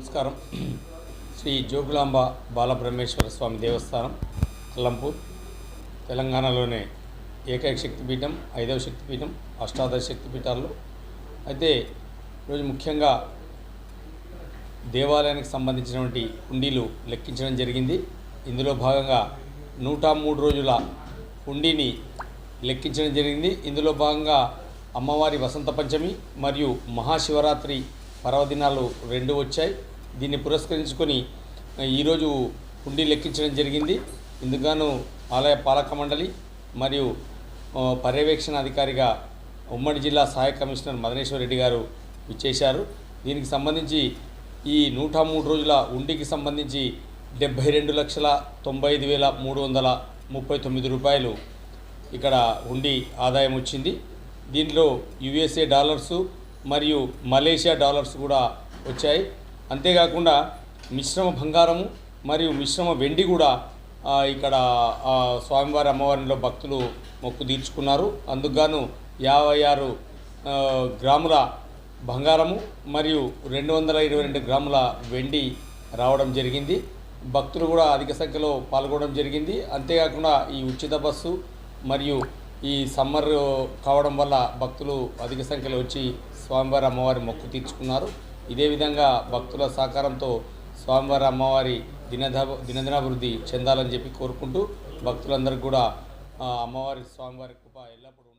నమస్కారం. శ్రీ జోగులాంబ బాలబ్రహ్మేశ్వర స్వామి దేవస్థానం అల్లంపూర్ తెలంగాణలోనే ఏకైక శక్తిపీఠం ఐదవ శక్తిపీఠం అష్టాదశ శక్తిపీఠాల్లో. అయితే ఈరోజు ముఖ్యంగా దేవాలయానికి సంబంధించినటువంటి హుండీలు లెక్కించడం జరిగింది. ఇందులో భాగంగా నూట మూడు రోజుల హుండీని లెక్కించడం జరిగింది. ఇందులో భాగంగా అమ్మవారి వసంత పంచమి మరియు మహాశివరాత్రి పర్వదినాలు రెండు వచ్చాయి. దీన్ని పురస్కరించుకొని ఈరోజు హుండీ లెక్కించడం జరిగింది. ఇందుగాను ఆలయ పాలక మండలి మరియు పర్యవేక్షణ అధికారిగా ఉమ్మడి జిల్లా సహాయ కమిషనర్ మదనేశ్వర్ రెడ్డి గారు ఇచ్చేశారు దీనికి సంబంధించి ఈ నూట మూడు రోజుల ఉండికి సంబంధించి డెబ్భై రెండు లక్షల తొంభై ఐదు వేల మూడు వందల ముప్పై తొమ్మిది రూపాయలు ఇక్కడ ఉండి ఆదాయం వచ్చింది. దీంట్లో యుఎస్ఏ డాలర్సు మరియు మలేషియా డాలర్స్ కూడా వచ్చాయి. అంతేకాకుండా మిశ్రమ బంగారము మరియు మిశ్రమ వెండి కూడా ఇక్కడ స్వామివారి అమ్మవారిలో భక్తులు మొక్కు తీర్చుకున్నారు. అందుకుగాను యాభై ఆరు గ్రాముల బంగారము మరియు రెండు వందల ఇరవై రెండు గ్రాముల వెండి రావడం జరిగింది. భక్తులు కూడా అధిక సంఖ్యలో పాల్గొనడం జరిగింది. అంతేకాకుండా ఈ ఉచిత బస్సు మరియు ఈ సమ్మర్ కావడం వల్ల భక్తులు అధిక సంఖ్యలో వచ్చి స్వామివారి అమ్మవారి మొక్కు తీర్చుకున్నారు. ఇదే విధంగా భక్తుల సహకారంతో స్వామివారి అమ్మవారి దినద దినదినాభివృద్ధి చెందాలని చెప్పి కోరుకుంటూ భక్తులందరికీ కూడా అమ్మవారి స్వామివారి కృప ఎల్లప్పుడూ